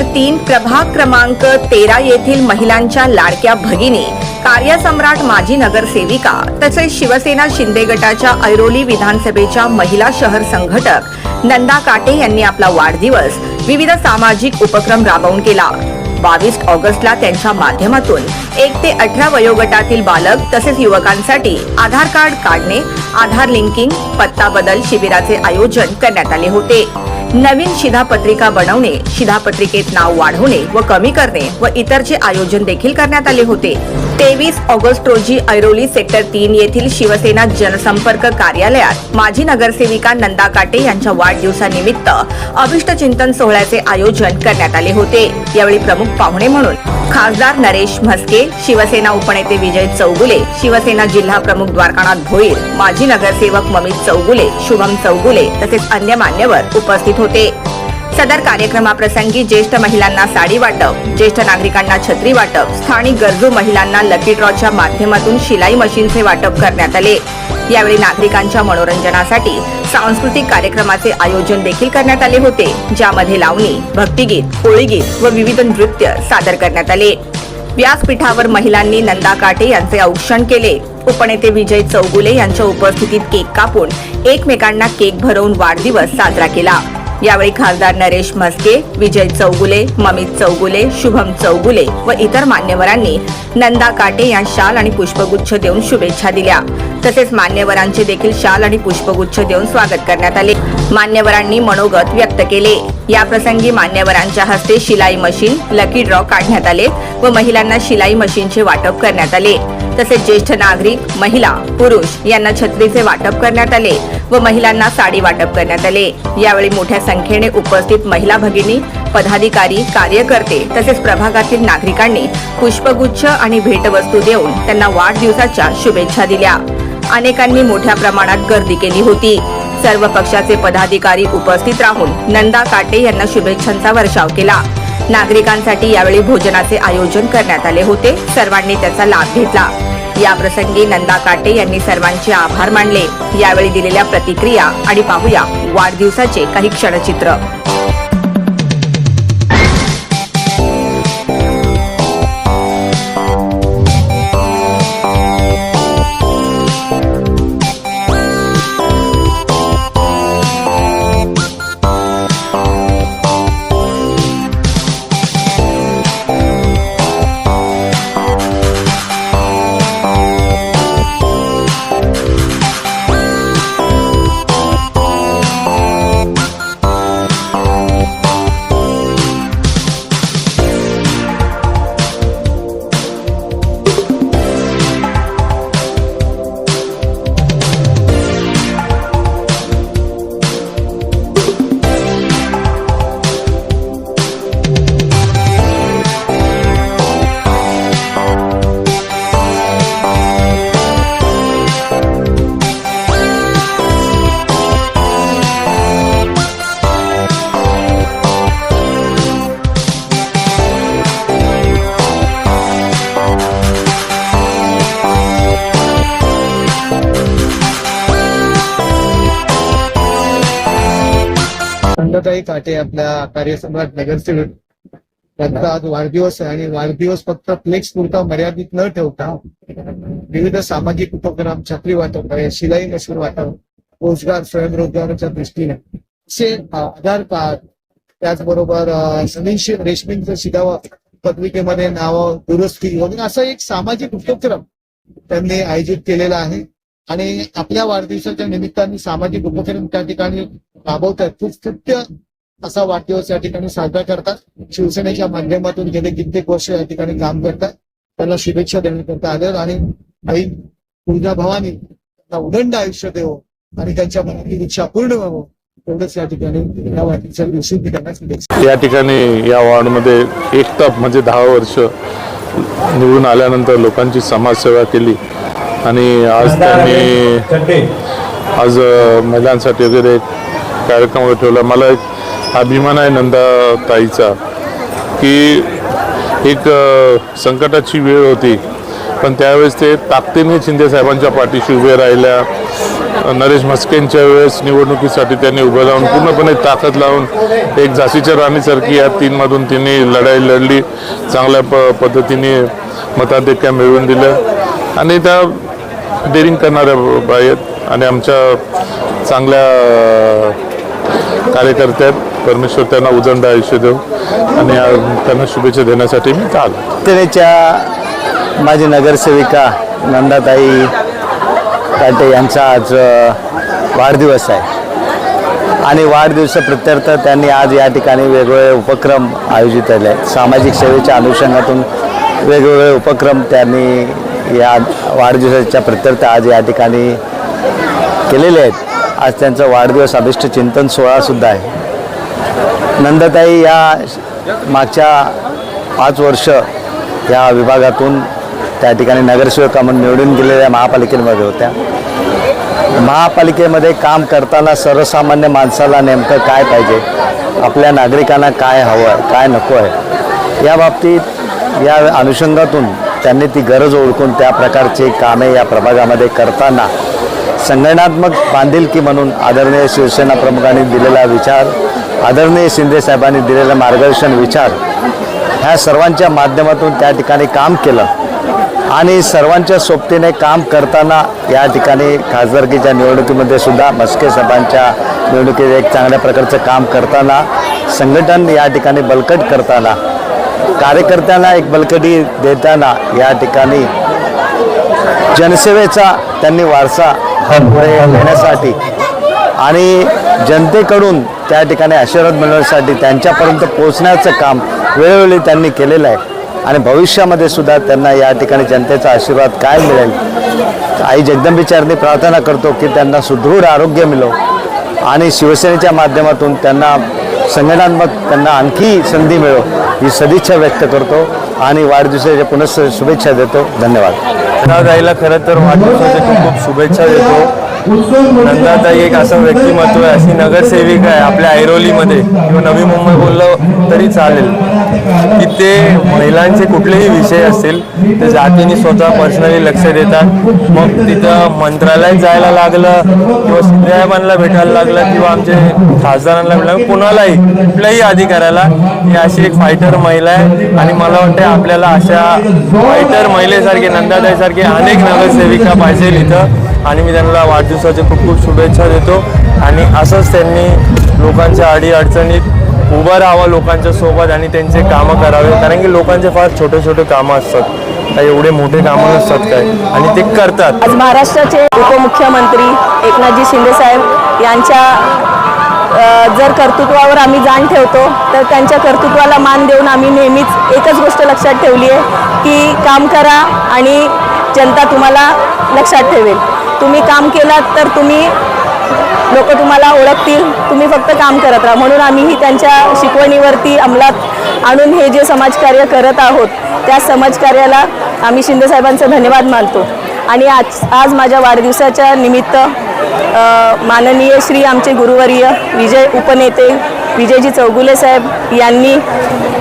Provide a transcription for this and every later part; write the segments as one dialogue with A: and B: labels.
A: Number तीन प्रभाग क्रमांक तेरा येथील महिलांच्या लाडक्या भगिनी कार्यसम्राट माजी नगरसेविका तसेच शिवसेना शिंदे गटाच्या ऐरोली विधानसभेच्या महिला शहर संघटक नंदा काटे यांनी आपला वाढदिवस विविध सामाजिक उपक्रम राबवून केला. बावीस ऑगस्टला त्यांच्या माध्यमातून एक ते अठरा वयोगटातील बालक तसेच युवकांसाठी आधार कार्ड काढणे आधार लिंकिंग पत्ता बदल शिबिराचे आयोजन करण्यात आले होते. नवीन शिधापत्रिका बनवणे शिधापत्रिकेत नाव वाढवणे व कमी करणे व इतरचे आयोजन देखील करण्यात आले होते. तेवीस ऑगस्ट रोजी ऐरोली सेक्टर तीन येथील शिवसेना जनसंपर्क कार्यालयात माजी नगरसेविका नंदा काटे यांच्या वाढदिवसानिमित्त अभिष्टचिंतन सोहळ्याचे आयोजन करण्यात आले होते. यावेळी प्रमुख पाहुणे म्हणून खासदार नरेश म्हस्के शिवसेना उपनेते विजय चौगुले शिवसेना जिल्हा प्रमुख द्वारकानाथ भोईर माजी नगरसेवक ममित चौगुले शुभम चौगुले तसेच अन्य मान्यवर उपस्थित होते. सदर कार्यक्रमाप्रसंगी ज्येष्ठ महिलांना साडी वाटप ज्येष्ठ नागरिकांना छत्री वाटप स्थानिक गरजू महिलांना लकी ड्रॉच्या माध्यमातून शिलाई मशीनचे वाटप करण्यात आले. यावेळी नागरिकांच्या मनोरंजनासाठी सांस्कृतिक कार्यक्रमाचे आयोजन देखील करण्यात आले होते ज्यामध्ये लावणी भक्तिगीत कोळीगीत व विविध नृत्य सादर करण्यात आले. व्यासपीठावर महिलांनी नंदा काटे यांचे औक्षण केले. उपनेते विजय चौगुले यांच्या उपस्थितीत केक कापून एकमेकांना केक भरवून वाढदिवस साजरा केला. यावेळी खासदार नरेश म्हस्के विजय चौगुले ममित चौगुले शुभम चौगुले व इतर मान्यवरांनी नंदा काटे या शाल आणि पुष्पगुच्छ देऊन शुभेच्छा दिल्या. तसेच मान्यवरांचे देखील शाल आणि पुष्पगुच्छ देऊन स्वागत करण्यात आले. मान्यवरांनी मनोगत व्यक्त केले. या प्रसंगी मान्यवरांच्या हस्ते शिलाई मशीन लकी ड्रॉ काढण्यात आले व महिलांना शिलाई मशीनचे वाटप करण्यात आले. तसेच ज्येष्ठ नागरिक महिला पुरुष यांना छत्रीचे वाटप करण्यात आले व महिलांना साडी वाटप करण्यात आले. यावेळी मोठ्या संख्येने उपस्थित महिला भगिनी पदाधिकारी कार्यकर्ते तसेच प्रभागातील नागरिकांनी पुष्पगुच्छ आणि भेटवस्तू देऊन त्यांना वाढदिवसाच्या शुभेच्छा दिल्या. अनेकांनी मोठ्या प्रमाणात गर्दी केली होती. सर्व पक्षाचे पदाधिकारी उपस्थित राहून नंदा काटे यांना शुभेच्छांचा वर्षाव केला. नागरिकांसाठी यावेळी भोजनाचे आयोजन करण्यात आले होते. सर्वांनी त्याचा लाभ घेतला. याप्रसंगी नंदा काटे यांनी सर्वांचे आभार मानले. यावेळी दिलेल्या प्रतिक्रिया आणि पाहूया वाढदिवसाचे काही क्षणचित्र.
B: नंदाताई काटे आपल्या कार्यसम्राट नगरसेवक. त्यांचा आज वाढदिवस आहे आणि वाढदिवस फक्त फ्लेक्स पुरता मर्यादित न ठेवता विविध सामाजिक उपक्रम छत्री वाटप आहे शिलाई मशीन वाटप रोजगार स्वयंरोजगाराच्या दृष्टीने. असे आधार कार्ड त्याचबरोबर अ, रेशमींचं शिधावा पत्रिकेमध्ये नाव दुरुस्ती वगैरे असा एक सामाजिक उपक्रम त्यांनी आयोजित केलेला आहे. आणि आपल्या वाढदिवसाच्या निमित्ताने सामाजिक उपक्रम त्या ठिकाणी राबवतात खूप स्तुत्य असा वाढदिवस या ठिकाणी साजरा करतात. शिवसेनेच्या माध्यमातून गेले कित्येक वर्ष या ठिकाणी काम करतात. त्यांना शुभेच्छा देण्याकरता आल्या आणि आई तुळजा भवानी त्यांना उदंड आयुष्य देवो आणि त्यांच्या मनातील इच्छा पूर्ण व्हावं. एवढंच या ठिकाणी या वाढदिवसा दिवशी त्यांना
C: या ठिकाणी या वॉर्डमध्ये एक तप म्हणजे दहा वर्ष निवडून आल्यानंतर लोकांची समाजसेवा केली आणि आज त्यांनी आज महिलांसाठी वगैरे एक कार्यक्रम ठेवला. मला एक अभिमान आहे नंदा ताईचा की एक संकटाची वेळ होती. पण त्यावेळेस ते ताकदीने शिंदे साहेबांच्या पाठीशी उभे राहिल्या. नरेश म्हस्केंच्या वेळेस निवडणुकीसाठी त्यांनी उभं राहून पूर्णपणे ताकद लावून एक झाशीच्या राणीसारखी या तीनमधून तिने लढाई लढली. चांगल्या प पद्धतीने मताधिक्या मिळवून दिलं. आणि त्या डेरिंग करणाऱ्या बाई आहेत आणि आमच्या चांगल्या कार्यकर्ते कार्यकर्त्या आहेत. परमेश्वर त्यांना उदंड आयुष्य देऊ आणि त्यांना शुभेच्छा देण्यासाठी मी इथं आलो.
D: माझी नगरसेविका नंदाताई काटे यांचा आज वाढदिवस आहे. आणि वाढदिवसा प्रत्यर्थ त्यांनी आज या ठिकाणी वेगवेगळे उपक्रम आयोजित केले. आहेत सामाजिक सेवेच्या अनुषंगातून वेगवेगळे उपक्रम त्यांनी या वाढदिवसाच्या प्रत्यर्थ आज या ठिकाणी केलेले आहेत. आज त्यांचा वाढदिवस अभिष्ट चिंतन सोहळासुद्धा आहे. नंदताई या मागच्या पाच वर्ष या विभागातून त्या ठिकाणी नगरसेवका म्हणून निवडून गेलेल्या महापालिकेमध्ये होत्या. महापालिकेमध्ये काम करताना सर्वसामान्य माणसाला नेमकं काय पाहिजे? आपल्या नागरिकांना काय हवं आहे? काय नको आहे? या बाबतीत या अनुषंगातून त्यांनी ती गरज ओळखून त्या प्रकारची कामे या प्रभागामध्ये करताना संघटनात्मक बांधिलकी म्हणून आदरणीय शिवसेना प्रमुखांनी दिलेला विचार आदरणीय शिंदे साहेबांनी दिलेलं मार्गदर्शन विचार ह्या सर्वांच्या माध्यमातून त्या ठिकाणी काम केलं आणि सर्वांच्या सोबतीने काम करताना या ठिकाणी खासदारकीच्या निवडणुकीमध्ये सुद्धा मस्के साहेबांच्या निवडणुकीत एक चांगल्या प्रकारचं काम करताना संघटन या ठिकाणी बलकट करताना कार्यकर्त्यांना एक बलकटी देताना या ठिकाणी जनसेवेचा त्यांनी वारसा पुढे नेण्यासाठी आणि जनतेकडून त्या ठिकाणी आशीर्वाद मिळवण्यासाठी त्यांच्यापर्यंत पोहोचण्याचं काम वेळोवेळी त्यांनी केलेलं आहे. आणि भविष्यामध्ये सुद्धा त्यांना या ठिकाणी जनतेचा आशीर्वाद काय मिळेल? आई जगदंबेचरणी प्रार्थना करतो की त्यांना सुदृढ आरोग्य मिळो आणि शिवसेनेच्या माध्यमातून त्यांना संघटनात्मक त्यांना आणखी संधी मिळो ही सदिच्छा व्यक्त करतो. आणि वाढदिवसाच्या पुनः शुभेच्छा देतो. धन्यवाद.
E: नंदाताईला खरं तर वाढदिवसाच्या खूप खूप शुभेच्छा देतो. नंदाताई एक असं व्यक्तिमत्व आहे अशी नगरसेविका आहे आपल्या ऐरोलीमध्ये. किंवा नवी मुंबई बोललं तरी चालेल. की ते महिलांचे कुठलेही विषय असतील ते जातीने स्वतः पर्सनली लक्ष देतात. मग तिथं मंत्रालयात जायला लागलं किंवा साहेबांना भेटायला लागलं किंवा आमचे खासदारांना भेटायला कुणालाही कुठल्याही अधिकाऱ्याला. ही अशी एक फायटर महिला आहे. आणि मला वाटते आपल्याला अशा फायटर महिलेसारखे नंदाताईसारखे अनेक नगरसेविका पाहिजे इथं. आणि मी त्यांना वाढदिवसाच्या खूप खूप शुभेच्छा देतो. आणि असंच त्यांनी लोकांच्या अडीअडचणीत उभं राहावं लोकांच्या सोबत आणि त्यांचे कामं करावे. कारण की लोकांचे फार छोटे छोटे कामं असतात. काही एवढे मोठे कामं नसतात काय? आणि ते करतात.
F: आज महाराष्ट्राचे उपमुख्यमंत्री एकनाथजी शिंदेसाहेब यांच्या जर कर्तृत्वावर आम्ही जाण ठेवतो तर त्यांच्या कर्तृत्वाला मान देऊन आम्ही नेहमीच एकच गोष्ट लक्षात ठेवली आहे की काम करा आणि जनता तुम्हाला लक्षात ठेवेल. तुम्ही काम केलात तर तुम्ही लोक तुम्हाला ओळखतील. तुम्ही फक्त काम करत राहा. म्हणून आम्हीही त्यांच्या शिकवणीवरती अंमलात आणून हे जे समाजकार्य करत आहोत त्या समाजकार्याला आम्ही शिंदेसाहेबांचं धन्यवाद मानतो. आणि आज आज माझ्या वाढदिवसाच्या निमित्त माननीय श्री आमचे गुरुवर्य विजय उपनेते विजयजी चौगुले साहेब यांनी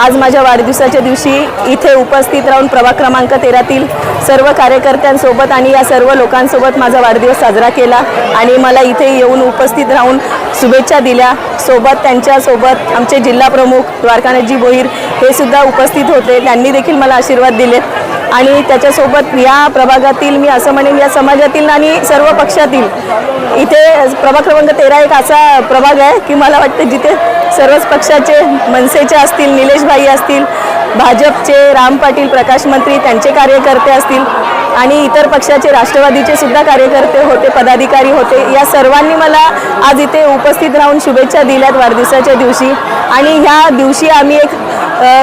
F: आज माझ्या वाढदिवसाच्या दिवशी इथे उपस्थित राहून प्रभाग क्रमांक तेरातील सर्व कार्यकर्त्यांसोबत आणि या सर्व लोकांसोबत माझा वाढदिवस साजरा केला आणि मला इथे येऊन उपस्थित राहून शुभेच्छा दिल्या. सोबत त्यांच्यासोबत आमचे जिल्हा प्रमुख द्वारकानाथजी भोईर हे सुद्धा उपस्थित होते. त्यांनी देखील मला आशीर्वाद दिले. आणि त्याच्यासोबत या प्रभागातील मी असं म्हणेन या समाजातील आणि सर्व पक्षातील इथे प्रभाग क्रमांक तेरा एक असा प्रभाग आहे की मला वाटतं जिथे सर्वच पक्षाचे मनसेचे असतील निलेशभाई असतील भाजपचे राम पाटील प्रकाश मंत्री त्यांचे कार्यकर्ते असतील आणि इतर पक्षाचे राष्ट्रवादीचे सुद्धा कार्यकर्ते होते पदाधिकारी होते. या सर्वांनी मला आज इथे उपस्थित राहून शुभेच्छा दिल्यात वाढदिवसाच्या दिवशी. आणि ह्या दिवशी आम्ही एक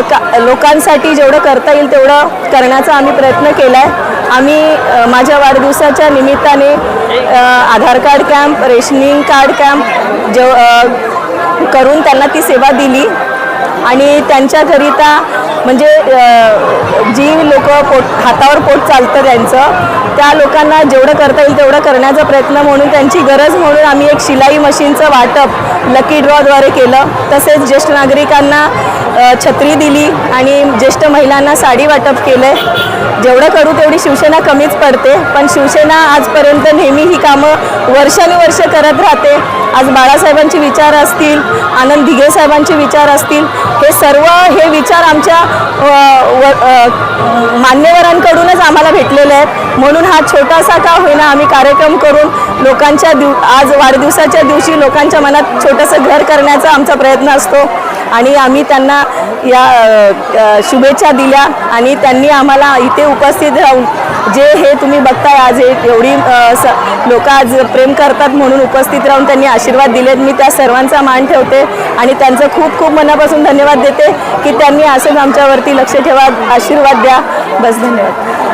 F: का लोकांसाठी जेवढं करता येईल तेवढं करण्याचा आम्ही प्रयत्न केला आहे आम्ही माझ्या वाढदिवसाच्या निमित्ताने Aadhaar card camp rationing card camp जेव करून त्यांना ती सेवा दिली. आणि त्यांच्याकरिता म्हणजे जी लोक पोट हातावर पोट चालतं त्यांचं त्या लोकांना जेवढं करता येईल तेवढं करण्याचा प्रयत्न म्हणून त्यांची गरज म्हणून आम्ही एक शिलाई मशीनचं वाटप लकी ड्रॉद्वारे केलं. तसेच ज्येष्ठ नागरिकांना छत्री दिली आणि ज्येष्ठ महिलांना साडी वाटप केलं आहे जेवढं करू तेवढी शिवसेना कमीच पडते पण शिवसेना आजपर्यंत नेहमी ही कामं वर्षानुवर्ष करत राहते. आज बाळासाहेबांचे विचार असतील आनंद दिघे साहेबांचे विचार असतील हे सर्व हे विचार आमच्या मान्यवरांकडूनच आम्हाला भेटलेले आहेत. म्हणून हा छोटासा का होईना आम्ही कार्यक्रम करून लोकांच्या दिव आज वाढदिवसाच्या दिवशी लोकांच्या मनात छोटंसं घर करण्याचा आमचा प्रयत्न असतो. आणि आम्ही त्यांना या शुभेच्छा दिल्या आणि त्यांनी आम्हाला इथे उपस्थित राहून जे हे तुम्ही बघताय आज हे एवढी लोक आज प्रेम करतात म्हणून उपस्थित राहून त्यांनी आशीर्वाद दिलेत. मी त्या सर्वांचा मान ठेवते आणि त्यांचं खूप खूप मनापासून धन्यवाद देते की त्यांनी असंच आमच्यावरती लक्ष ठेवा आशीर्वाद द्या. बस धन्यवाद.